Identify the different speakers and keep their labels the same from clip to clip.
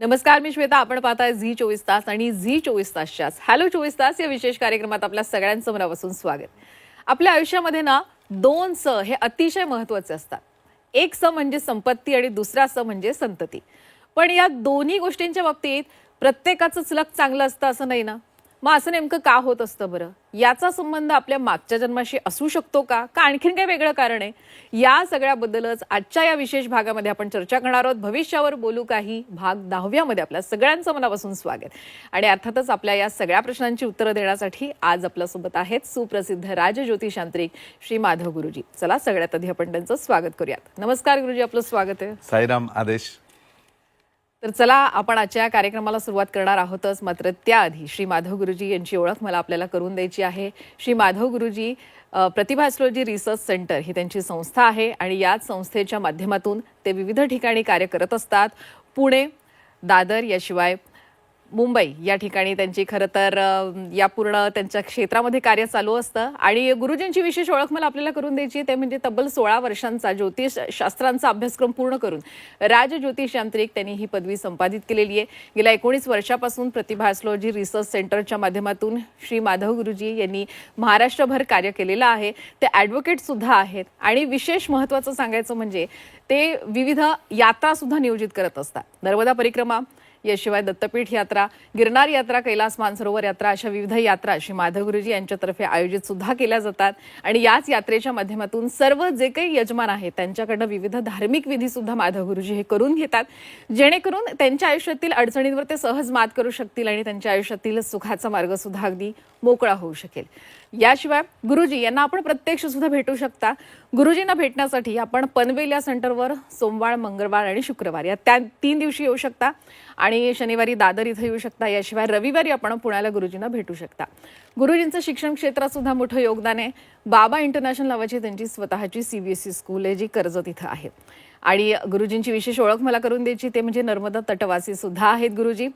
Speaker 1: नमस्कार मी श्वेता. आपण पाहताय झी चोवीस तास आणि झी चोवीस तासच्याच हॅलो चोवीस तास. या विशेष कार्यक्रमात आपल्या सगळ्यांचं मनापासून स्वागत. आपल्या आयुष्यामध्ये ना दोन स हे अतिशय महत्त्वाचे असतात. एक स म्हणजे संपत्ती आणि दुसरा स म्हणजे संतती. पण या दोन्ही गोष्टींच्या बाबतीत प्रत्येकाचंच लक चांगलं असतं असं नाही ना? मग असं नेमकं का होत असतं बरं? याचा संबंध आपल्या मागच्या जन्माशी असू शकतो का? का आणखीन काही वेगळं कारण आहे? या सगळ्याबद्दलच आजच्या या विशेष भागामध्ये आपण चर्चा करणार आहोत. भविष्यावर बोलू काही भाग दहाव्यामध्ये आपल्या सगळ्यांचं मनापासून स्वागत. आणि अर्थातच आपल्या या सगळ्या प्रश्नांची उत्तरं देण्यासाठी आज आपल्यासोबत आहेत सुप्रसिद्ध राजज्योतिषांत्रिक श्री माधव गुरुजी. चला सगळ्यात आधी आपण त्यांचं स्वागत करूयात. नमस्कार गुरुजी आपलं स्वागत आहे.
Speaker 2: साईराम आदेश.
Speaker 1: तर चला आपण आजच्या कार्यक्रमाला सुरुवात करणार आहोतच. मात्र त्याआधी श्री माधव गुरुजी यांची ओळख मला आपल्याला करून द्यायची आहे. श्री माधव गुरुजी अ, प्रतिभा ॲस्ट्रॉलॉजी रिसर्च सेंटर ही त्यांची संस्था आहे आणि याच संस्थेच्या माध्यमातून ते विविध ठिकाणी कार्य करत असतात. पुणे दादर याशिवाय मुंबई या ठिकाणी त्यांची खरं तर या पूर्ण त्यांच्या क्षेत्रामध्ये कार्य चालू असतं. आणि गुरुजींची विशेष ओळख मला आपल्याला करून द्यायची ते म्हणजे तब्बल सोळा वर्षांचा ज्योतिष शास्त्रांचा अभ्यासक्रम पूर्ण करून राज ज्योतिष यांत्रिक त्यांनी ही पदवी संपादित केलेली आहे. गेल्या एकोणीस वर्षापासून प्रतिभा ॲस्ट्रॉलॉजी रिसर्च सेंटरच्या माध्यमातून श्री माधव गुरुजी यांनी महाराष्ट्रभर कार्य केलेलं आहे. ते ॲडव्होकेट सुद्धा आहेत. आणि विशेष महत्त्वाचं सांगायचं म्हणजे ते विविध यात्रा सुद्धा नियोजित करत असतात. नर्मदा परिक्रमा याशिवाय दत्तपीठ यात्रा गिरनार यात्रा कैलास मानसरोवर यात्रा अशा विविध यात्रा श्री माधव गुरुजी यांच्यातर्फे आयोजित सुद्धा केल्या जातात. आणि याच यात्रेच्या माध्यमातून सर्व जे काही यजमान आहेत त्यांच्याकडनं विविध धार्मिक विधी सुद्धा माधव गुरुजी हे करून घेतात. जेणेकरून त्यांच्या आयुष्यातील अडचणींवर ते सहज मात करू शकतील आणि त्यांच्या आयुष्यातील सुखाचा मार्ग सुद्धा अगदी मोकळा होऊ शकेल. याशिवाय गुरुजी यांना आपण प्रत्यक्ष सुद्धा भेटू शकता. गुरुजींना भेटण्यासाठी आपण पनवेल या सेंटरवर सोमवार मंगळवार आणि शुक्रवार या त्या तीन दिवशी येऊ शकता. आणि शनिवारी दादर इथं येऊ शकता. याशिवाय रविवारी आपण पुण्याला गुरुजींना भेटू शकता. गुरुजींचं शिक्षण क्षेत्रात सुद्धा मोठं योगदान आहे. बाबा इंटरनॅशनल नावाची त्यांची स्वतःची सीबीएसई स्कूल आहे जी कर्जत इथं आहे. आणि गुरुजींची विशेष ओळख मला करून द्यायची ते म्हणजे नर्मदा तटवासी सुद्धा आहेत गुरुजी.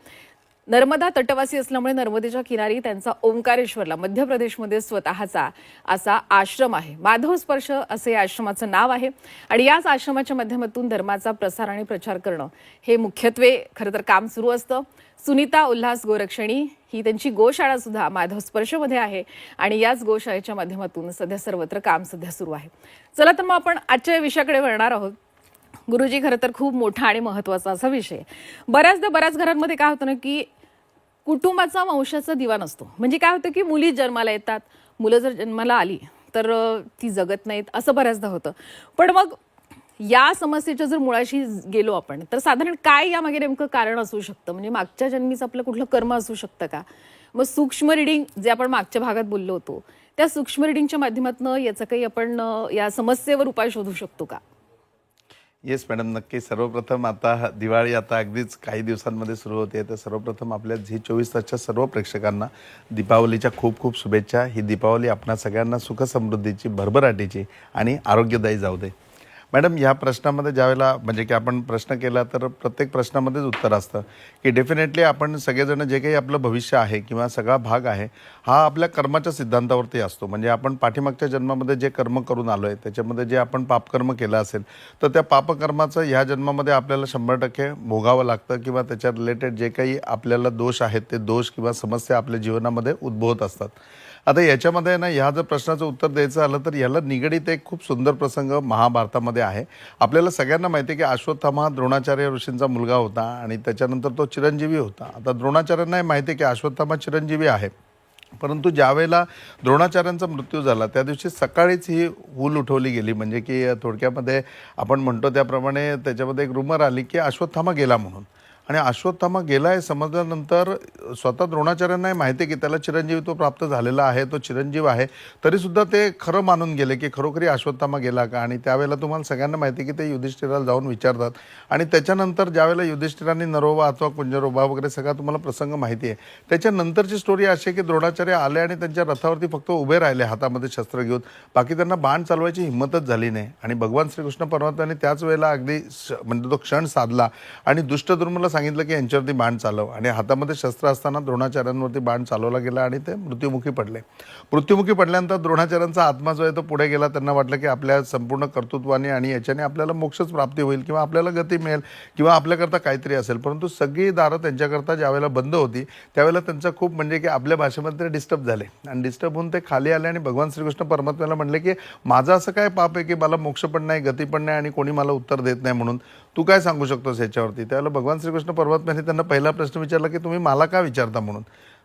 Speaker 1: नर्मदा तटवासी असल्यामुळे नर्मदेच्या किनारी त्यांचा ओंकारेश्वरला मध्य प्रदेशमध्ये स्वतःचा असा आश्रम आहे. माधव स्पर्श असे या आश्रमाचं नाव आहे आणि याच आश्रमाच्या माध्यमातून धर्माचा प्रसार आणि प्रचार करणं हे मुख्यत्वे खरं तर काम सुरू असतं. सुनीता उल्हास गोरक्षणी ही त्यांची गोशाळा सुद्धा माधव स्पर्शमध्ये आहे आणि याच गोशाळेच्या माध्यमातून सध्या सर्वत्र काम सध्या सुरू आहे. चला तर मग आपण आजच्या विषयाकडे वळणार आहोत. गुरुजी खरं तर खूप मोठा आणि महत्त्वाचा असा विषय बऱ्याचदा बऱ्याच घरांमध्ये काय होतं ना की कुटुंबाचा वंशाचा दिवा नसतो. म्हणजे काय होतं की मुली जन्माला येतात मुलं जर जन्माला आली तर ती जगत नाहीत असं बऱ्याचदा होतं. पण मग या समस्येच्या जर मुळाशी गेलो आपण तर साधारण काय यामागे नेमकं कारण असू शकतं? म्हणजे मागच्या जन्मीचं आपलं कुठलं कर्म असू शकतं का? मग सूक्ष्म रिडिंग जे आपण मागच्या भागात बोललो होतो त्या सूक्ष्म रिडिंगच्या माध्यमातून याचं काही आपण या समस्येवर उपाय शोधू शकतो का?
Speaker 2: येस मॅडम नक्की. सर्वप्रथम आता दिवाळी आता अगदीच काही दिवसांमध्ये सुरू होते. तर सर्वप्रथम आपल्या झी चोवीस तासच्या सर्व प्रेक्षकांना दीपावलीच्या खूप खूप शुभेच्छा. ही दीपावली आपणा सगळ्यांना सुखसमृद्धीची भरभराटीची आणि आरोग्यदायी जाऊ दे. मॅडम ह्या प्रश्नामध्ये ज्यावेळेला म्हणजे की आपण प्रश्न केला तर प्रत्येक प्रश्नामध्येच उत्तर असतं. की डेफिनेटली आपण सगळेजण जे काही आपलं भविष्य आहे किंवा सगळा भाग आहे हा आपल्या कर्माच्या सिद्धांतावरती असतो. म्हणजे आपण पाठीमागच्या जन्मामध्ये जे कर्म करून आलो आहे त्याच्यामध्ये जे आपण पापकर्म केलं असेल तर त्या पापकर्माचं ह्या जन्मामध्ये आपल्याला शंभर टक्के भोगावं लागतं किंवा त्याच्या रिलेटेड जे काही आपल्याला दोष आहेत ते दोष किंवा समस्या आपल्या जीवनामध्ये उद्भवत असतात. आता याच्यामध्ये ना ह्या जर प्रश्नाचं उत्तर द्यायचं आलं तर याला निगडीत एक खूप सुंदर प्रसंग महाभारतामध्ये आहे. आपल्याला सगळ्यांना माहिती आहे की अश्वत्थामा द्रोणाचार्य ऋषींचा मुलगा होता आणि त्याच्यानंतर तो चिरंजीवी होता. आता द्रोणाचार्यांनाही माहिती आहे की अश्वत्थामा चिरंजीवी आहे. परंतु ज्यावेळेला द्रोणाचार्यांचा मृत्यू झाला त्या दिवशी सकाळीच ही हूल उठवली गेली. म्हणजे की थोडक्यामध्ये आपण म्हणतो त्याप्रमाणे त्याच्यामध्ये एक रुमर आली की अश्वत्थामा गेला म्हणून. आणि अश्वत्थामा गेला आहे समजल्यानंतर स्वतः द्रोणाचार्यांनाही माहिती आहे की त्याला चिरंजीवी तो प्राप्त झालेला आहे तो चिरंजीव आहे. तरीसुद्धा ते खरं मानून गेले की खरोखरी अश्वत्थामा गेला का? आणि त्यावेळेला तुम्हाला सगळ्यांना माहिती आहे की ते युधिष्ठिराला जाऊन विचारतात. आणि त्याच्यानंतर ज्यावेळेला युधिष्ठिरांनी नरोबा अथवा कुंजरोबा वगैरे सगळा तुम्हाला प्रसंग माहिती आहे. त्याच्यानंतरची स्टोरी अशी आहे की द्रोणाचार्य आले आणि त्यांच्या रथावरती फक्त उभे राहिले हातामध्ये शस्त्र घेऊन. बाकी त्यांना बाण चालवायची हिंमतच झाली नाही. आणि भगवान श्रीकृष्ण परमात्म्याने त्याच वेळेला अगदी श- म्हणजे तो क्षण साधला. आणि दुष्टदुर्मला सांगितलं की यांच्यावरती बाण चालव. आणि हातामध्ये शस्त्र असताना द्रोणाचार्यांवरती बाण चालवला गेला आणि ते मृत्युमुखी पडले. मृत्युमुखी पडल्यानंतर द्रोणाचार्यांचा आत्मा जो आहे तो पुढे गेला. त्यांना वाटलं की आपल्या संपूर्ण कर्तृत्वाने आणि याच्याने आपल्याला मोक्षच प्राप्ती होईल किंवा आपल्याला गती मिळेल किंवा आपल्याकरता काहीतरी असेल. परंतु सगळी दारं त्यांच्याकरता ज्यावेळेला बंद होती त्यावेळेला त्यांचं खूप म्हणजे की आपल्या भाषेमध्ये ते डिस्टर्ब झाले. आणि डिस्टर्ब होऊन ते खाली आले आणि भगवान श्रीकृष्ण परमात्म्याला म्हणले की माझं असं काय पाप आहे की मला मोक्ष पण नाही गती पण नाही आणि कोणी मला उत्तर देत नाही म्हणून? तू काय सांगू शकतोस याच्यावरती? त्यावेळेला भगवान श्रीकृष्ण परमात्म्याने त्यांना पहिला प्रश्न विचारला की तुम्ही मला का विचारता म्हणून?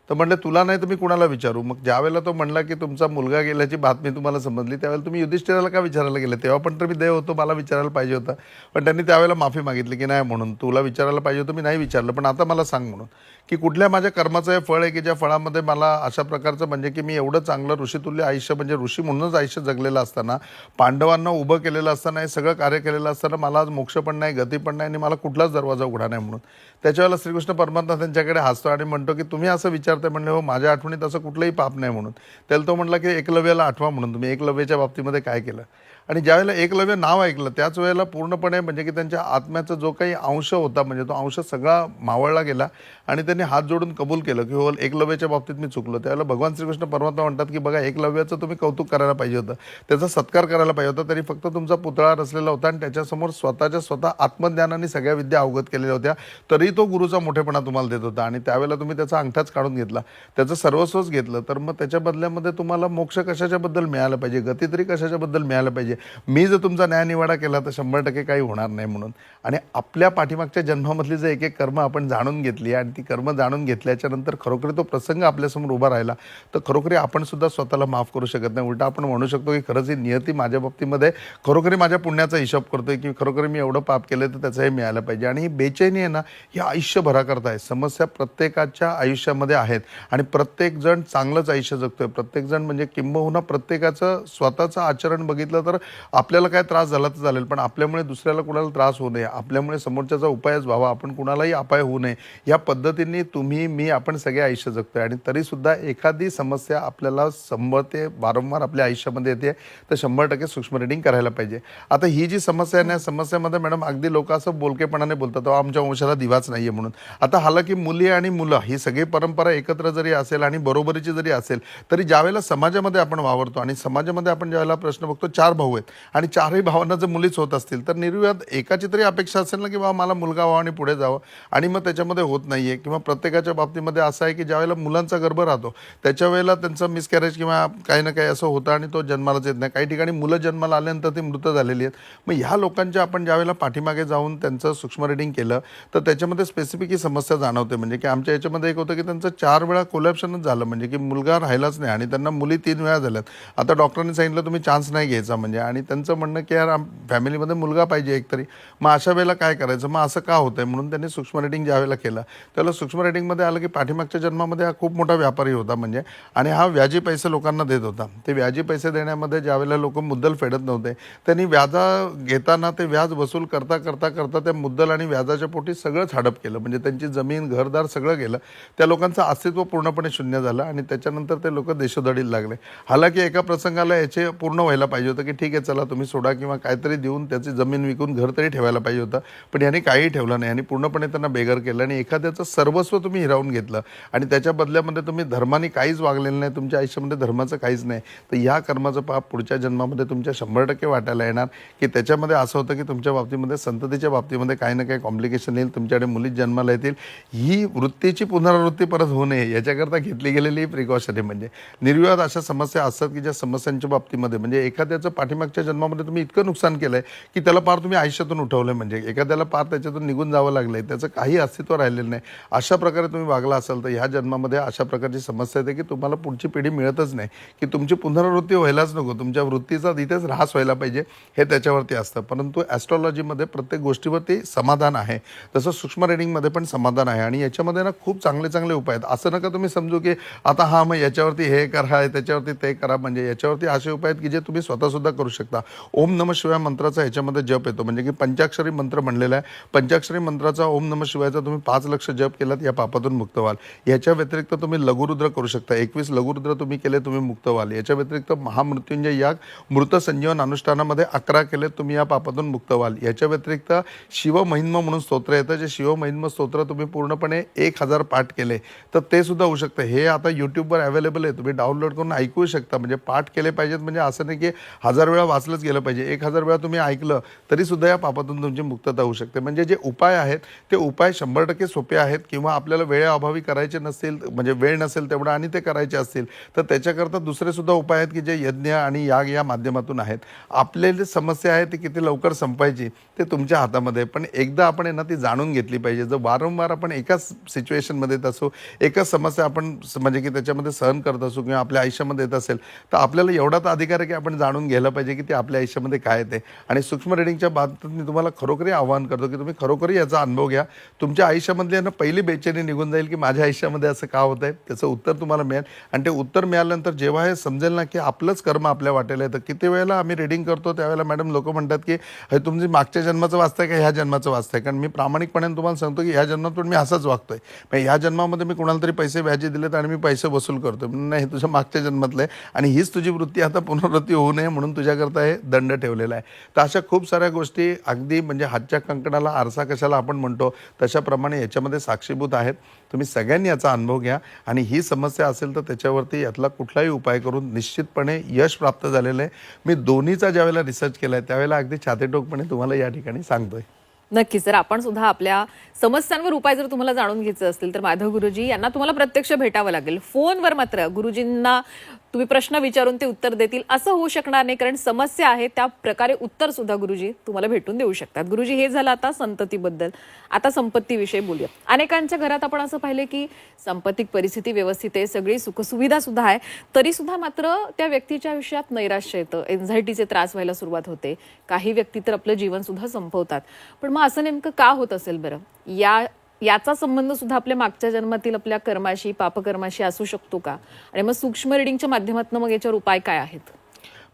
Speaker 2: तर म्हणलं तुला नाही तर मी कुणाला विचारू? मग ज्यावेळेला तो म्हणला की तुमचा मुलगा गेल्याची बातमी तुम्हाला समजली त्यावेळेला तुम्ही युधिष्ठिराला का विचारायला गेले? तेव्हा पण तर मी देव होतो मला विचारायला पाहिजे होता. पण त्यांनी त्यावेळेला माफी मागितली की नाही म्हणून तुला विचारायला पाहिजे होतं मी नाही विचारलं पण आता मला सांग म्हणून. की कुठल्या माझ्या कर्माचं हे फळ आहे की ज्या फळामध्ये मला अशा प्रकारचं म्हणजे की मी एवढं चांगलं ऋषीतुल्य आयुष्य म्हणजे ऋषी म्हणूनच आयुष्य जगलेलं असताना पांडवांना उभं केलेलं असताना हे सगळं कार्य केलेलं असताना मला आज मोक्ष पण नाही गती पण नाही आणि मला कुठलाच दरवाजा उघडा नाही म्हणून. त्याच्यावेळेला श्रीकृष्ण परमात्मा त्यांच्याकडे हसतो आणि म्हणतो की तुम्ही असं विचारताय म्हणले हो माझ्या आठवणीत असं कुठलंही पाप नाही म्हणून. त्याला तो म्हटला की एकलव्याला आठवा म्हणून तुम्ही एकलव्याच्या बाबतीमध्ये काय केलं? आणि ज्यावेळेला एकलव्य नाव ऐकलं त्याच वेळेला पूर्णपणे म्हणजे की त्यांच्या आत्म्याचा जो काही अंश होता म्हणजे तो अंश सगळा मावळला गेला आणि त्यांनी हात जोडून कबूल केलं की हो एकलव्याच्या बाबतीत मी चुकलो. त्यावेळेला भगवान श्रीकृष्ण परमात्मा म्हणतात की बघा एकलव्याचं तुम्ही कौतुक करायला पाहिजे होतं. त्याचा सत्कार करायला पाहिजे होता तरी फक्त तुमचा पुतळा रचलेला होता आणि त्याच्यासमोर स्वतःच्या स्वतः आत्मज्ञानाने सगळ्या विद्या अवगत केलेल्या होत्या. तरी तो गुरुचा मोठेपणा तुम्हाला देत होता आणि त्यावेळेला तुम्ही त्याचा अंगठाच काढून घेतला. त्याचं सर्वस्वच घेतलं. तर मग त्याच्या बदल्यामध्ये तुम्हाला मोक्ष कशाच्याबद्दल मिळालं पाहिजे? गती तरी कशाच्याबद्दल मिळालं पाहिजे? मी जर तुमचा न्यायनिवाडा केला तर शंभर टक्के काही होणार नाही म्हणून. आणि आपल्या पाठीमागच्या जन्मामधली जे एक एक कर्म आपण जाणून घेतली आणि ती कर्म जाणून घेतल्याच्या नंतर खरोखरी तो प्रसंग आपल्यासमोर उभा राहिला तर खरोखरी आपण सुद्धा स्वतःला माफ करू शकत नाही. उलटा आपण म्हणू शकतो की खरंच ही नियती माझ्या बाबतीमध्ये खरोखरी माझ्या पुण्याचा हिशोब करतोय की खरोखरी मी एवढं पाप केलं तर त्याचं हे मिळालं पाहिजे. आणि ही बेचैनी आहे ना ही आयुष्यभराकरता आहे. समस्या प्रत्येकाच्या आयुष्यामध्ये आहेत. आणि प्रत्येक जण चांगलंच आयुष्य जगतोय. प्रत्येक जण म्हणजे किंबहुना प्रत्येकाचं स्वतःचं आचरण बघितलं तर आपल्याला काय त्रास झाला तर चालेल पण आपल्यामुळे दुसऱ्याला कुणाला त्रास होऊ नये. आपल्यामुळे समोरच्याचा उपायच व्हावा. आपण कुणालाही अपाय होऊ नये. या पद्धतीने तुम्ही मी आपण सगळे आयुष्य जगतोय. आणि तरीसुद्धा एखादी समस्या आपल्याला संभवते वारंवार आपल्या आयुष्यामध्ये येते तर शंभर टक्के सूक्ष्म रिडिंग करायला पाहिजे. आता ही जी समस्या आहे ना या समस्यामध्ये मॅडम अगदी लोक असं बोलकेपणाने बोलतात आमच्या वंशाला दिवाच नाही आहे म्हणून. आता हाला की मुली आणि मुलं ही सगळी परंपरा एकत्र जरी असेल आणि बरोबरीची जरी असेल तरी ज्यावेळेला समाजामध्ये आपण वावरतो आणि समाजामध्ये आपण ज्यावेळेला प्रश्न बघतो चार भाऊ आहेत आणि चारही भावांना जर मुलीच होत असतील तर निर्विवाद एकाची तरी अपेक्षा असेल ना की बाबा मला मुलगा व्हावा आणि पुढे जावं. आणि मग त्याच्यामध्ये होत नाही आहे किंवा प्रत्येकाच्या बाबतीमध्ये असं आहे की ज्यावेळेला मुलांचा गर्भ राहतो त्याच्या वेळेला त्यांचं मिसकॅरेज किंवा काही ना काही असं होतं आणि तो जन्मालाच येत नाही. काही ठिकाणी मुलं जन्माला आल्यानंतर ती मृत झालेली आहेत. मग ह्या लोकांच्या आपण ज्यावेळेला पाठीमागे जाऊन त्यांचं सूक्ष्म रिडिंग केलं तर त्याच्यामध्ये स्पेसिफिक ही समस्या जाणवते. म्हणजे की आमच्या याच्यामध्ये एक होतं की त्यांचं चार वेळा कोलॅप्शनच झालं. म्हणजे की मुलगा राहिलाच नाही आणि त्यांना मुली तीन वेळा झाल्यात. आता डॉक्टरांनी सांगितलं तुम्ही चान्स नाही घ्यायचा. म्हणजे आणि त्यांचं म्हणणं की यार फॅमिलीमध्ये मुलगा पाहिजे एकतरी. मग अशा वेळेला काय करायचं? मग असं का होतंय? म्हणून त्यांनी सूक्ष्म रेटिंग ज्यावेळेला केलं त्याला सूक्ष्म रेटिंगमध्ये आलं की पाठीमागच्या जन्मामध्ये हा खूप मोठा व्यापारी होता म्हणजे. आणि हा व्याजी पैसे लोकांना देत होता. ते व्याजी पैसे देण्यामध्ये ज्यावेळेला लोक मुद्दल फेडत नव्हते त्यांनी व्याजा घेताना ते व्याज वसूल करता करता करता त्या मुद्दल आणि व्याजाच्या पोटी सगळंच हडप केलं. म्हणजे त्यांची जमीन घरदार सगळं गेलं. त्या लोकांचं अस्तित्व पूर्णपणे शून्य झालं आणि त्याच्यानंतर ते लोक देशोधडीला लागले. हालाकी एका प्रसंगाला याचे पूर्ण व्हायला पाहिजे होतं की ठीक ठीक आहे चला तुम्ही सोडा किंवा काहीतरी देऊन त्याची जमीन विकून घर तरी ठेवायला पाहिजे होतं. पण यांनी काही ठेवलं नाही. आणि पूर्णपणे त्यांना बेगर केलं आणि एखाद्याचं सर्वस्व तुम्ही हिरावून घेतलं. आणि त्याच्या बदल्यामध्ये तुम्ही धर्माने काहीच वागलेलं नाही. तुमच्या आयुष्यामध्ये धर्माचं काहीच नाही. तर या कर्माचं पाप पुढच्या जन्मामध्ये तुमच्या शंभर टक्के वाटायला येणार. की त्याच्यामध्ये असं होतं की तुमच्या बाबतीमध्ये संततीच्या बाबतीमध्ये काही ना काही कॉम्प्लिकेशन येईल. तुमच्याकडे मुली जन्माला येतील. ही वृत्तीची पुनरावृत्ती परत होऊ नये. याच्याकरता घेतली गेलेली प्रिकॉशन आहे. म्हणजे निर्विवाद अशा समस्या असतात की ज्या समस्यांच्या बाबतीमध्ये म्हणजे एखाद्याचं पाठीमागच्या जन्मामध्ये तुम्ही इतकं नुकसान केलं आहे की त्याला पार तुम्ही आयुष्यातून उठवलं म्हणजे. एखाद्याला पार त्याच्यातून निघून जावं लागलंय. त्याचं काही अस्तित्व राहिलेलं नाही. अशा प्रकारे तुम्ही वागला असाल तर ह्या जन्मामध्ये अशा प्रकारची समस्या येते की तुम्हाला पुढची पिढी मिळतच नाही. की तुमची पुनरावृत्ती व्हायलाच नको. तुमच्या वृत्तीचा तिथेच ऱ्हास व्हायला पाहिजे हे त्याच्यावरती असतं. परंतु ॲस्ट्रॉलॉजीमध्ये प्रत्येक गोष्टीवरती समाधान आहे. तसं सूक्ष्म रेडिंगमध्ये पण समाधान आहे. आणि याच्यामध्ये ना खूप चांगले चांगले उपाय आहेत. असं नका तुम्ही समजू की आता हा मग याच्यावरती हे करा त्याच्यावरती ते करा. म्हणजे याच्यावरती असे उपाय आहेत की जे तुम्ही स्वतःसुद्धा करू करू शकता. ओम नम शिवाय मंत्राचा ह्याच्यामध्ये जप येतो. म्हणजे की पंचाक्षरी मंत्र म्हणलेला आहे. पंचाक्षरी मंत्राचा ओम नम शिवायचा तुम्ही पाच लक्ष जप केलात या पापातून मुक्त व्हाल. याच्या व्यतिरिक्त तुम्ही लघुरुद्र करू शकता. एकवीस लघुरुद्र तुम्ही केले तुम्ही मुक्त व्हाल. याच्या व्यतिरिक्त महामृत्युंजय याग मृत संजीवन अनुष्ठानामध्ये अकरा केले तुम्ही या पापातून मुक्त व्हाल. याच्या व्यतिरिक्त शिवमहिन्म म्हणून स्तोत्र येतं. जे शिवमहिन्म स्तोत्र तुम्ही पूर्णपणे एक हजार पाठ केले तर ते सुद्धा होऊ शकतं. हे आता यूट्यूबवर अवेलेबल आहे. तुम्ही डाउनलोड करून ऐकू शकता. म्हणजे पाठ केले पाहिजेत. म्हणजे असं नाही की हजार वेळा वाचलंच गेलं पाहिजे. एक हजार वेळा तुम्ही ऐकलं तरी सुद्धा या पापातून तुमची मुक्तता होऊ शकते. म्हणजे जे उपाय आहेत ते उपाय शंभर टक्के सोपे आहेत किंवा आपल्याला वेळेअभावी करायचे नसतील म्हणजे वेळ नसेल तेवढा आणि ते करायचे असतील तर त्याच्याकरता दुसरे सुद्धा उपाय आहेत की जे यज्ञ आणि याग या माध्यमातून आहेत. आपले जे समस्या आहे ती किती लवकर संपायची ते तुमच्या हातामध्ये पण एकदा आपण आहे ना ती जाणून घेतली पाहिजे. जर वारंवार आपण एकाच सिच्युएशनमध्ये येत असू एकाच समस्या आपण स- म्हणजे की त्याच्यामध्ये सहन करत असू किंवा आपल्या आयुष्यामध्ये येत असेल तर आपल्याला एवढा तर अधिकार आहे की आपण जाणून घ्यायला पाहिजे. की ते आपल्या आयुष्यामध्ये काय येते. आणि सूक्ष्म रेडिंगच्या बाबतीत मी तुम्हाला खरोखरी आवाहन करतो की तुम्ही खरोखरी याचा अनुभव घ्या. तुमच्या आयुष्यामधली ना पहिली बेचैनी निघून जाईल की माझ्या आयुष्यामध्ये असं का होत आहे? त्याचं उत्तर तुम्हाला मिळेल. आणि ते उत्तर मिळाल्यानंतर जेव्हा हे समजेल ना की आपलंच कर्म आपल्या वाटेला येतं. किती वेळेला आम्ही रीडिंग करतो त्यावेळेला मॅडम लोक म्हणतात की हे तुमची मागच्या जन्माचं वाचतंय का ह्या जन्माचं वाचतंय? कारण मी प्रामाणिकपणे तुम्हाला सांगतो की ह्या जन्मात पण मी असंच वागतोय. मग ह्या जन्मामध्ये मी कुणाला तरी पैसे व्याजी दिलेत आणि मी पैसे वसूल करतो नाही हे तुझ्या मागच्या जन्मातलं आहे. आणि हीच तुझी वृत्ती आता पुनरावृत्ती होऊ नये म्हणून तुझ्या करता हे दंड ठेवलेला आहे. तर अशा खूप साऱ्या गोष्टी अगदी म्हणजे हातच्या कंकणाला आरसा कशाला आपण म्हणतो तशाप्रमाणे याच्यामध्ये साक्षीभूत आहेत. तुम्ही सगळ्यांनी याचा अनुभव घ्या आणि ही समस्या असेल तर त्याच्यावरती यातला कुठलाही उपाय करून निश्चितपणे यश प्राप्त झालेलं आहे. मी दोन्हीचा ज्यावेळेला रिसर्च केला आहे त्यावेळेला अगदी छातीटोकपणे तुम्हाला या ठिकाणी सांगतोय.
Speaker 1: नक्कीच जर आपण सुद्धा आपल्या समस्यांवर उपाय जर तुम्हाला जाणून घ्यायचं असतील तर माधव गुरुजी यांना तुम्हाला प्रत्यक्ष भेटावं लागेल. फोनवर मात्र गुरुजींना तुम्ही प्रश्न विचारून ते उत्तर देतील. असं होऊ शकणार नाही कारण समस्या आहे त्या प्रकारे उत्तर सुद्धा गुरुजी तुम्हाला भेटून देऊ शकतात. गुरुजी हे झालं आता संततीबद्दल. आता संपत्तीविषयी बोलूया. अनेकांच्या घरात आपण असं पाहिलं की संपत्तिक परिस्थिती व्यवस्थित आहे सगळी सुखसुविधा सुद्धा आहे तरी सुद्धा मात्र त्या व्यक्तीच्या आयुष्यात नैराश्य येतं एन्झायटीचे त्रास व्हायला सुरुवात होते. काही व्यक्ती तर आपलं जीवन सुद्धा संपवतात. पण मग असं नेमकं का होत असेल बरं? या याचा संबंध सुद्धा आपल्या मागच्या जन्मातील आपल्या कर्माशी पापकर्माशी असू शकतो का? आणि मग सूक्ष्म रिडिंगच्या माध्यमातून मग याच्यावर उपाय काय आहेत?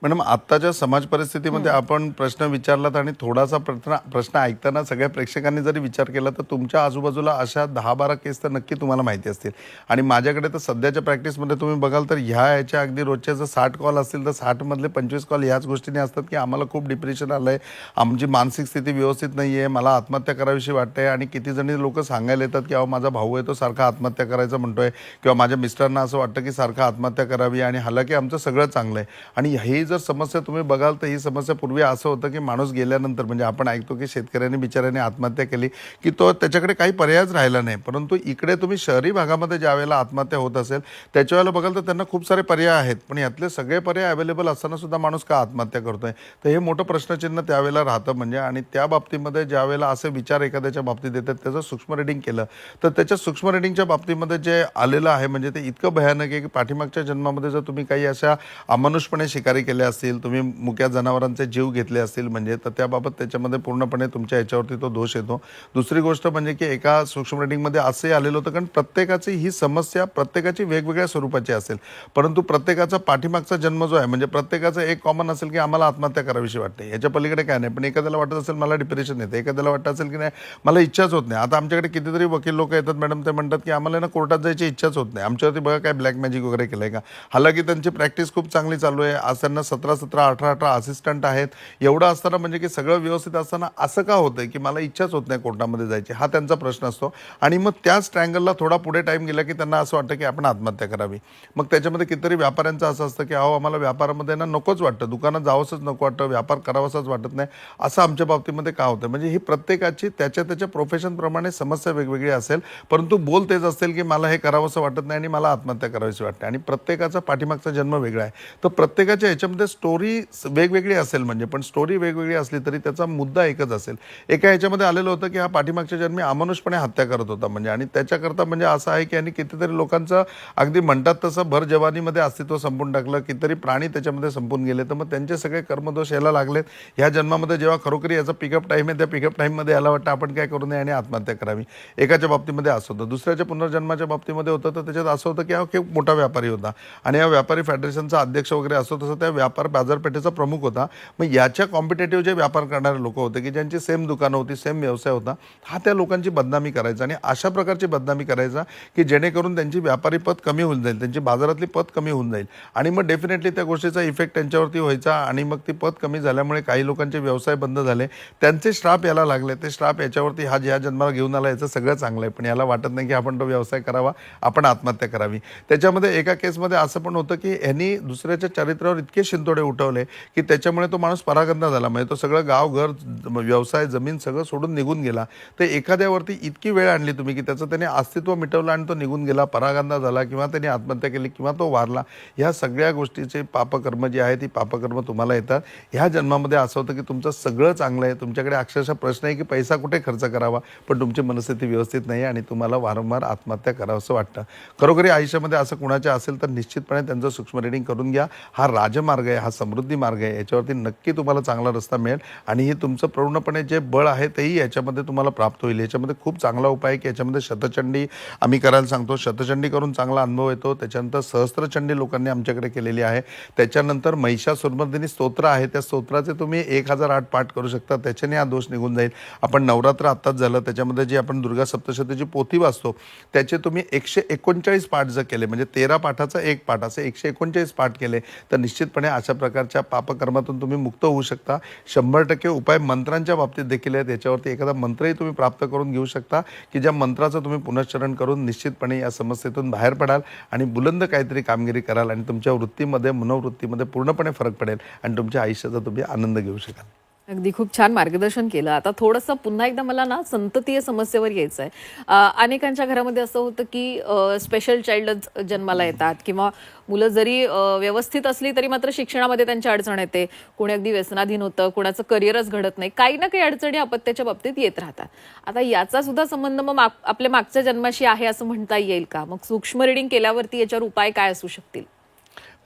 Speaker 2: मॅडम आत्ताच्या समाज परिस्थितीमध्ये आपण प्रश्न विचारलात आणि थोडासा प्रश्न प्रश्न ऐकताना सगळ्या प्रेक्षकांनी जरी विचार केला तर तुमच्या आजूबाजूला अशा दहा बारा केस तर नक्की तुम्हाला माहिती असतील. आणि माझ्याकडे तर सध्याच्या प्रॅक्टिसमध्ये तुम्ही बघाल तर ह्या याच्या अगदी रोजच्या जर साठ कॉल असतील तर साठमधले पंचवीस कॉल ह्याच गोष्टीने असतात की आम्हाला खूप डिप्रेशन आलं आहे आमची मानसिक स्थिती व्यवस्थित नाही आहे मला आत्महत्या करावीशी वाटते आणि किती जणी लोक सांगायला येतात की अहो माझा भाऊ आहे तो सारखा आत्महत्या करायचं म्हणतोय किंवा माझ्या मिस्टरांना असं वाटतं की सारखं आत्महत्या करावी आणि हालाकी आमचं सगळं चांगलं आहे आणि ही जर समस्या तुम्ही बघाल तर ही समस्या पूर्वी असं होतं की माणूस गेल्यानंतर म्हणजे आपण ऐकतो की शेतकऱ्यांनी बिचाऱ्याने आत्महत्या केली की तो त्याच्याकडे काही पर्यायच राहिला नाही. परंतु इकडे तुम्ही शहरी भागामध्ये ज्या वेळेला आत्महत्या होत असेल त्याच्या वेळेला बघाल तर त्यांना खूप सारे पर्याय आहेत. पण यातले सगळे पर्याय अवेलेबल असताना सुद्धा माणूस का आत्महत्या करतोय? तर हे मोठं प्रश्नचिन्ह त्यावेळेला राहतं. म्हणजे आणि त्या बाबतीमध्ये ज्या वेळेला असे विचार एखाद्याच्या बाबतीत येतात त्याचं सूक्ष्म रिडिंग केलं तर त्याच्या सूक्ष्म रिडिंगच्या बाबतीमध्ये जे आलेलं आहे म्हणजे ते इतकं भयानक आहे की पाठीमागच्या जन्मामध्ये जर तुम्ही काही अशा अमानुषपणे शिकारी केल्या असतील तुम्ही मुक्या जनावरांचे जीव घेतले असतील म्हणजे तर त्याबाबत त्याच्यामध्ये पूर्णपणे तुमच्या याच्यावरती तो दोष येतो. दुसरी गोष्ट म्हणजे की एका सूक्ष्म रेटिंगमध्ये असंही आलेलं होतं कारण प्रत्येकाची ही समस्या प्रत्येकाची वेगवेगळ्या स्वरूपाची असेल. परंतु प्रत्येकाचा पाठीमागचा जन्म जो आहे म्हणजे प्रत्येकाचं एक कॉमन असेल की आम्हाला आत्महत्या करावीशी वाटते. याच्या पलीकडे काय नाही पण एखाद्याला वाटत असेल मला डिप्रेशन येते एखाद्याला वाटत असेल की नाही मला इच्छाच होत नाही. आता आमच्याकडे कितीतरी वकील लोक येतात मॅडम ते म्हणतात की आम्हाला ना कोर्टात जायची इच्छाच होत नाही. आमच्यावरती बघा काय ब्लॅक मॅजिक वगैरे केलं आहे का? हालाकी त्यांची प्रॅक्टिस खूप चांगली चालू आहे. आज त्यांना सतरा सतरा अठरा अठरा असिस्टंट आहेत. एवढं असताना म्हणजे की सगळं व्यवस्थित असताना असं का होतं की मला इच्छाच होत नाही कोर्टामध्ये जायची? हा त्यांचा प्रश्न असतो. आणि मग त्याच ट्रँगलला थोडा पुढे टाईम गेला की त्यांना असं वाटतं की आपण आत्महत्या करावी. मग त्याच्यामध्ये कितीतरी व्यापाऱ्यांचं असं असतं की अहो आम्हाला व्यापारामध्ये ना नकोच वाटतं. दुकानात जावंसंच नको वाटतं व्यापार करावासाच वाटत नाही. असं आमच्या बाबतीमध्ये का होतं म्हणजे ही प्रत्येकाची त्याच्या त्याच्या प्रोफेशनप्रमाणे समस्या वेगवेगळी असेल. परंतु बोल तेच असेल की मला हे करावंसं वाटत नाही आणि मला आत्महत्या करावीशी वाटते. आणि प्रत्येकाचा पाठीमागचा जन्म वेगळा आहे. तर प्रत्येकाच्या त्याच्यामध्ये स्टोरी वेगवेगळी असेल म्हणजे पण स्टोरी वेगवेगळी असली तरी त्याचा मुद्दा एकच असेल. एका ह्याच्यामध्ये आलेलं होतं की हा पाठीमागच्या जन्मी अमानुषपणे हत्या करत होता म्हणजे आणि त्याच्याकरता म्हणजे असं आहे की यांनी कितीतरी लोकांचं अगदी म्हणतात तसं भर जवानीमध्ये अस्तित्व संपून टाकलं कितीतरी प्राणी त्याच्यामध्ये संपून गेले. तर मग त्यांचे सगळे कर्मदोष यायला लागलेत. ह्या जन्मामध्ये जेव्हा खरोखरी याचा पिकअप टाईम आहे त्या पिकअप टाईममध्ये याला वाटतं आपण काय करू नये आणि आत्महत्या करावी. एकाच्या बाबतीमध्ये असं होतं. दुसऱ्याच्या पुनर्जन्माच्या बाबतीमध्ये होतं तर त्याच्यात असं होतं की हा खूप मोठा व्यापारी होता. आणि या व्यापारी फेडरेशनचा अध्यक्ष वगैरे असतो तसं त्या व्यापार बाजारपेठेचा प्रमुख होता. मग याच्या कॉम्पिटेटिव्ह जे व्यापार करणारे लोक होते की ज्यांची सेम दुकानं होती सेम व्यवसाय होता हा त्या लोकांची बदनामी करायचा आणि अशा प्रकारची बदनामी करायचा की जेणेकरून त्यांची व्यापारी पत कमी होऊन जाईल त्यांची बाजारातली पत कमी होऊन जाईल. आणि मग डेफिनेटली त्या गोष्टीचा इफेक्ट त्यांच्यावरती व्हायचा आणि मग ती पत कमी झाल्यामुळे काही लोकांचे व्यवसाय बंद झाले. त्यांचे श्राप याला लागले. ते श्राप याच्यावरती हा ज्या जन्माला घेऊन आला याचं सगळं चांगलं आहे पण याला वाटत नाही की आपण तो व्यवसाय करावा आपण आत्महत्या करावी. त्याच्यामध्ये एका केसमध्ये असं पण होतं की यांनी दुसऱ्याच्या चरित्रावर इतके शिंतोडे उठवले की त्याच्यामुळे तो माणूस परागंदा झाला. म्हणजे तो सगळं गाव घर व्यवसाय जमीन सगळं सोडून निघून गेला. तर एखाद्यावरती इतकी वेळ आणली तुम्ही की त्याचं त्याने अस्तित्व मिटवलं आणि तो निघून गेला परागंदा झाला किंवा त्याने आत्महत्या केली किंवा तो वारला. ह्या सगळ्या गोष्टीचे पापकर्म जे आहे ती पापकर्म तुम्हाला येतात. ह्या जन्मामध्ये असं होतं की तुमचं सगळं चांगलं आहे. तुमच्याकडे अक्षरशः प्रश्न आहे की पैसा कुठे खर्च करावा? पण तुमची मनस्थिती व्यवस्थित नाही आणि तुम्हाला वारंवार आत्महत्या करावंसं वाटतं. खरोखरी आयुष्यामध्ये असं कुणाच्या असेल तर निश्चितपणे त्यांचं सूक्ष्म रिडिंग करून घ्या. हा राजमार्ग आहे हा समृद्धी मार्ग आहे याच्यावरती नक्की तुम्हाला चांगला रस्ता मिळेल आणि हे तुमचं पूर्णपणे जे बळ आहे तेही याच्यामध्ये तुम्हाला प्राप्त होईल. याच्यामध्ये खूप चांगला उपाय आहे की याच्यामध्ये शतचंडी आम्ही करायला सांगतो शतचंडी करून चांगला अनुभव येतो. त्याच्यानंतर सहस्त्रचंडी लोकांनी आमच्याकडे केलेली आहे. त्याच्यानंतर महिषासुरमर्दिनी स्तोत्र आहे. त्या स्तोत्राचे तुम्ही एक हजार आठ पाठ करू शकता. त्याच्याने हा दोष निघून जाईल. आपण नवरात्र आत्ताच झालं. त्याच्यामध्ये जी आपण दुर्गा सप्तशतीची पोथी वाचतो त्याचे तुम्ही एकशे एकोणचाळीस पाठ जर केले म्हणजे तेरा पाठाचा एक पाठ असे एकशे एकोणचाळीस पाठ केले तर निश्चितपणे अशा प्रकारच्या पापकर्मातून तुम्ही मुक्त होऊ शकता. शंभर टक्के उपाय मंत्रांच्या बाबतीत देखील आहेत. याच्यावरती एखादा मंत्रही तुम्ही प्राप्त करून घेऊ शकता की ज्या मंत्राचं तुम्ही पुनश्चरण करून निश्चितपणे या समस्येतून बाहेर पडाल आणि बुलंद काहीतरी कामगिरी कराल आणि तुमच्या वृत्तीमध्ये मनोवृत्तीमध्ये पूर्णपणे फरक पडेल आणि तुमच्या आयुष्याचा तुम्ही आनंद घेऊ शकाल.
Speaker 1: अगदी खूप छान मार्गदर्शन केलं. आता थोडंसं पुन्हा एकदा मला ना संततीय समस्येवर यायचं आहे अनेकांच्या घरामध्ये असं होतं की स्पेशल चाइल्डच जन्माला येतात किंवा मुलं जरी व्यवस्थित असली तरी मात्र शिक्षणामध्ये त्यांची अडचण येते. कोणी अगदी व्यसनाधीन होतं कोणाचं करिअरच घडत नाही. काही ना काही अडचणी अपत्याच्या बाबतीत येत राहतात. आता याचा सुद्धा संबंध मग माग- आपल्या मागच्या जन्माशी आहे असं म्हणता येईल का? मग सूक्ष्म रिडिंग केल्यावरती याच्यावर उपाय काय असू शकतील?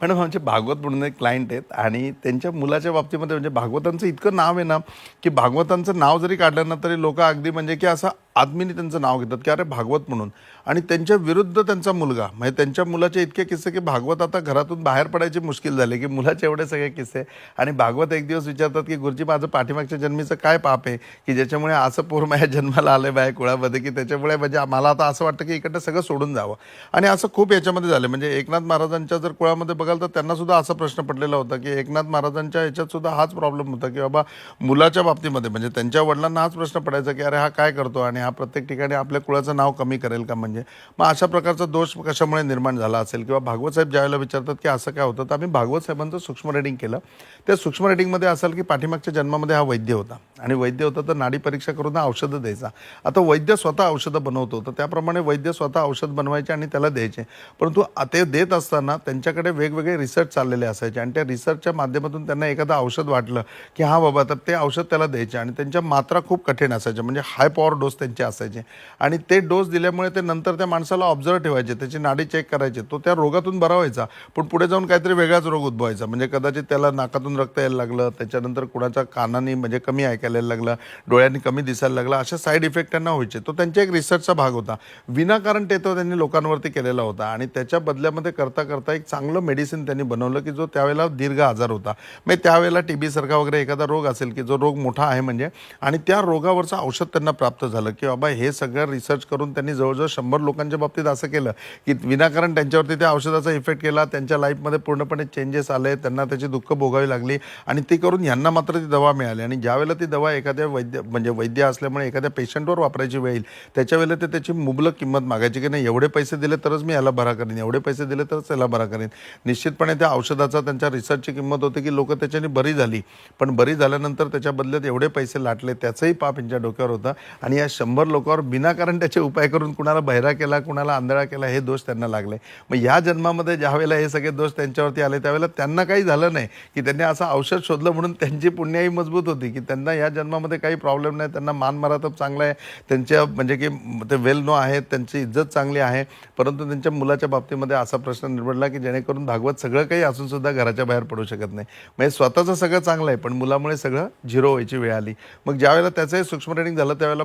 Speaker 2: मॅडम आमचे भागवत म्हणून एक क्लायंट आहेत आणि त्यांच्या मुलाच्या बाबतीमध्ये म्हणजे भागवतांचं इतकं नाव आहे ना की भागवतांचं नाव जरी काढलं ना तरी लोक अगदी म्हणजे की असं आदमीने त्यांचं नाव घेतात की अरे भागवत म्हणून. आणि त्यांच्या विरुद्ध त्यांचा मुलगा म्हणजे त्यांच्या मुलाचे इतके किस्से की भागवत आता घरातून बाहेर पडायची मुश्किल झाले की मुलाचे एवढे सगळे किस्से. आणि भागवत एक दिवस विचारतात की गुरुजी माझं पाठीमागच्या जन्मीचं काय पाप आहे? की ज्याच्यामुळे असं पोर माझ्या जन्माला आलं बाहेर कुळामध्ये की त्याच्यामुळे म्हणजे मला आता असं वाटतं की इकडनं सगळं सोडून जावं. आणि असं खूप याच्यामध्ये झालं. म्हणजे एकनाथ महाराजांच्या जर कुळामध्ये बघाल तर त्यांनासुद्धा असा प्रश्न पडलेला होता की एकनाथ महाराजांच्या ह्याच्यातसुद्धा हाच प्रॉब्लेम होता की बाबा मुलाच्या बाबतीमध्ये म्हणजे त्यांच्या वडिलांना हाच प्रश्न पडायचा की अरे हा काय करतो आणि हा प्रत्येक ठिकाणी आपल्या कुळाचं नाव कमी करेल का म्हणजे? मग अशा प्रकारचा दोष कशामुळे निर्माण झाला असेल? किंवा भागवत साहेब ज्यावेळेला विचारतात की असं काय होतं तर आम्ही भागवत साहेबांचं सूक्ष्म रेडिंग केलं. त्या सूक्ष्म रेडिंगमध्ये असेल की पाठीमागच्या जन्मामध्ये हा वैद्य होता. आणि वैद्य होता तर नाडी परीक्षा करून हा औषधं द्यायचा. आता वैद्य स्वतः औषधं बनवतो तर त्याप्रमाणे वैद्य स्वतः औषध बनवायचे आणि त्याला द्यायचे. परंतु ते देत असताना त्यांच्याकडे वेगवेगळे रिसर्च चाललेले असायचे आणि त्या रिसर्चच्या माध्यमातून त्यांना एखादं औषध वाटलं की हा बाबा तर ते औषध त्याला द्यायचे आणि त्यांच्या मात्रा खूप कठीण असायच्या. म्हणजे हाय पॉवर डोस त्यांचे असायचे. आणि ते डोस दिल्यामुळे ते नंतर त्या माणसाला ऑब्झर्व ठेवायचे त्याची नाडी चेक करायचे. तो त्या रोगातून बरा व्हायचा. पण पुढे जाऊन काहीतरी वेगळाच रोग उद्भवायचा. म्हणजे कदाचित त्याला नाकातून रक्त यायला लागलं त्याच्यानंतर कुणाच्या कानाने म्हणजे कमी ऐकायला यायला लागलं डोळ्यांनी कमी दिसायला लागलं अशा साईड इफेक्ट त्यांना व्हायचे. तो त्यांच्या एक रिसर्चचा भाग होता. विनाकारण टेतो त्यांनी लोकांवरती केलेला होता. आणि त्याच्या बदल्यामध्ये करता करता एक चांगलं मेडिसिन त्यांनी बनवलं की जो त्यावेळेला दीर्घ आजार होता. म्हणजे त्यावेळेला टी बी सारखा वगैरे एखादा रोग असेल की जो रोग मोठा आहे म्हणजे आणि त्या रोगावरचं औषध त्यांना प्राप्त झालं. की बाबा हे सगळं रिसर्च करून त्यांनी जवळजवळ शंभर लोकांच्या बाबतीत असं केलं की विनाकारण त्यांच्यावरती त्या औषधाचा इफेक्ट केला त्यांच्या लाईफमध्ये पूर्णपणे चेंजेस आले त्यांना त्याची दुःख भोगावी लागली आणि ती करून यांना मात्र ती दवा मिळाली. आणि ज्यावेळेला ती दवा एखाद्या वैद्य म्हणजे वैद्य असल्यामुळे एखाद्या पेशंटवर वापरायची वेळ येईल त्याच्यावेळेला ते त्याची मुबलक किंमत मागायची की नाही एवढे पैसे दिले तरच मी याला बरा करेन एवढे पैसे दिले तरच त्याला बरा करेन. निश्चितपणे त्या औषधाचा त्यांच्या रिसर्चची किंमत होती की लोक त्याच्याने बरी झाली. पण बरी झाल्यानंतर त्याच्या बदल्यात एवढे पैसे लाटले त्याचंही पाप यांच्या डोक्यावर होतं. आणि या शंभर शंभर लोकांवर विनाकारण त्याचे उपाय करून कुणाला बहिरा केला कुणाला आंधळा केला हे दोष त्यांना लागले. मग या जन्मामध्ये ज्यावेळेला हे सगळे दोष त्यांच्यावरती आले त्यावेळेला त्यांना काही झालं नाही की त्यांनी असं औषध शोधलं म्हणून त्यांची पुण्याही मजबूत होती की त्यांना या जन्मामध्ये काही प्रॉब्लेम नाही त्यांना मान मरातब चांगला आहे. त्यांच्या म्हणजे की ते वेल नो आहेत त्यांची इज्जत चांगली आहे परंतु त्यांच्या मुलाच्या बाबतीमध्ये असा प्रश्न निवडला की जेणेकरून भागवत सगळं काही असून सुद्धा घराच्या बाहेर पडू शकत नाही. म्हणजे स्वतःचं सगळं चांगलं आहे पण मुलामुळे सगळं झिरो व्हायची वेळ आली. मग ज्यावेळेला त्याचंही सूक्ष्म ट्रेनिंग झालं त्यावेळेला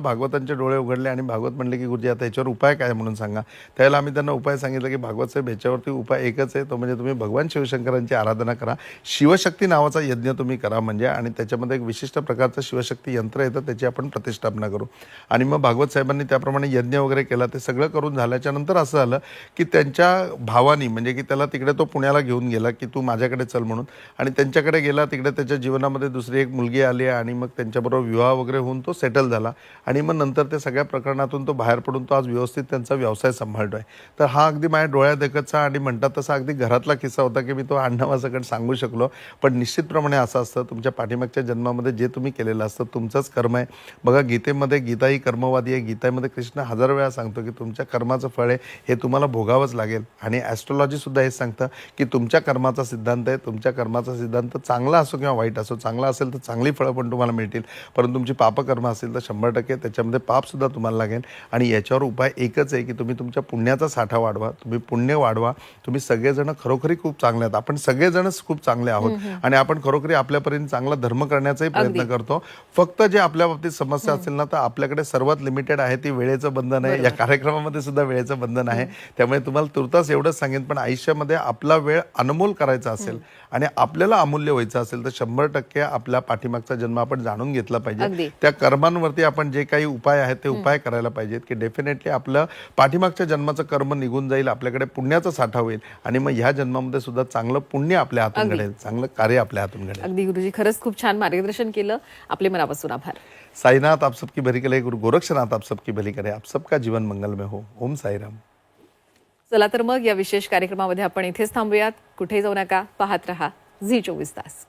Speaker 2: डोळे उघडले आणि भागवत म्हणले की गुरुजी आता याच्यावर उपाय काय म्हणून सांगा. त्यावेळेला आम्ही त्यांना उपाय सांगितलं की भागवत साहेब याच्यावरती उपाय एकच आहे तो म्हणजे तुम्ही भगवान शिवशंकरांची आराधना करा. शिवशक्ती नावाचा यज्ञ तुम्ही करा म्हणजे आणि त्याच्यामध्ये एक विशिष्ट प्रकारचं शिवशक्ती यंत्र येतं त्याची आपण प्रतिष्ठापना करू. आणि मग भागवत साहेबांनी त्याप्रमाणे यज्ञ वगैरे केला ते सगळं करून झाल्याच्यानंतर असं झालं की त्यांच्या भावानी म्हणजे की त्याला तिकडे तो पुण्याला घेऊन गेला की तू माझ्याकडे चल म्हणून. आणि त्यांच्याकडे गेला तिकडे त्याच्या जीवनामध्ये दुसरी एक मुलगी आली आणि मग त्यांच्याबरोबर विवाह वगैरे होऊन तो सेटल झाला. आणि मग नंतर त्या सगळ्या प्रकरणातून तो बाहेर पडून तो आज व्यवस्थित त्यांचा व्यवसाय सांभाळतो आहे तर हा अगदी माझ्या डोळ्यात देखतचा आणि म्हणतात तसा अगदी घरातला किस्सा होता की मी तो अण्णावासकट सांगू शकलो. पण निश्चितप्रमाणे असं असतं तुमच्या पाठीमागच्या जन्मामध्ये जे तुम्ही केलेलं असतं तुमचंच कर्म आहे. बघा गीतेमध्ये गीता ही कर्मवादी आहे. गीतामध्ये कृष्ण हजार वेळा सांगतो की तुमच्या कर्माचं फळ आहे हे तुम्हाला भोगावंच लागेल. आणि ॲस्ट्रॉलॉजीसुद्धा हे सांगतं की तुमच्या कर्माचा सिद्धांत आहे. तुमच्या कर्माचा सिद्धांत चांगला असो किंवा वाईट असो चांगला असेल तर चांगली फळं पण तुम्हाला मिळतील. परंतु तुमची पापकर्म असेल तर शंभर टक्के त्याच्यामध्ये पाप पापसुद्धा तुम्हाला लागेल. आणि याच्यावर उपाय एकच आहे की तुम्ही तुमच्या पुण्याचा साठा वाढवा तुम्ही पुण्य वाढवा. तुम्ही सगळेजण खरोखरी खूप चांगले आहात. आपण सगळेजणच खूप चांगले आहोत. आणि आपण खरोखरी आपल्यापर्यंत चांगला धर्म करण्याचाही प्रयत्न करतो. फक्त जे आपल्या बाबतीत समस्या असेल ना तर आपल्याकडे सर्वात लिमिटेड आहे ती वेळेचं बंधन आहे. या कार्यक्रमामध्ये सुद्धा वेळेचं बंधन आहे. त्यामुळे तुम्हाला तुर्तास एवढंच सांगेन पण आयुष्यामध्ये आपला वेळ अनमोल करायचा असेल आणि आपल्याला अमूल्य व्हायचं असेल तर शंभर टक्के आपल्या पाठीमागचा जन्म आपण जाणून घेतला. पाहिजे. त्या कर्मांवरती आपण जे काही उपाय आहेत ते उपाय करायला पाहिजेत की डेफिनेटली आपलं पाठीमागच्या जन्माचं कर्म निघून जाईल आपल्याकडे पुण्याचा साठा होईल आणि मग ह्या जन्मामध्ये सुद्धा चांगलं पुण्य आपल्या हातून. घडेल चांगलं कार्य आपल्या हातून घडेल.
Speaker 1: अगदी गुरुजी खरंच खूप छान मार्गदर्शन केलं. आपले मनापासून आभार.
Speaker 2: साईनाथ आप सबकी भली करे गुरु गोरक्षनाथ आप सबकी भली करे. आप सबका जीवन मंगलमय हो. ओम साईराम.
Speaker 1: चला तर मग या विशेष कार्यक्रमामध्ये आपण इथेच थांबूयात. कुठे जाऊ नका पाहत रहा झी चोवीस तास.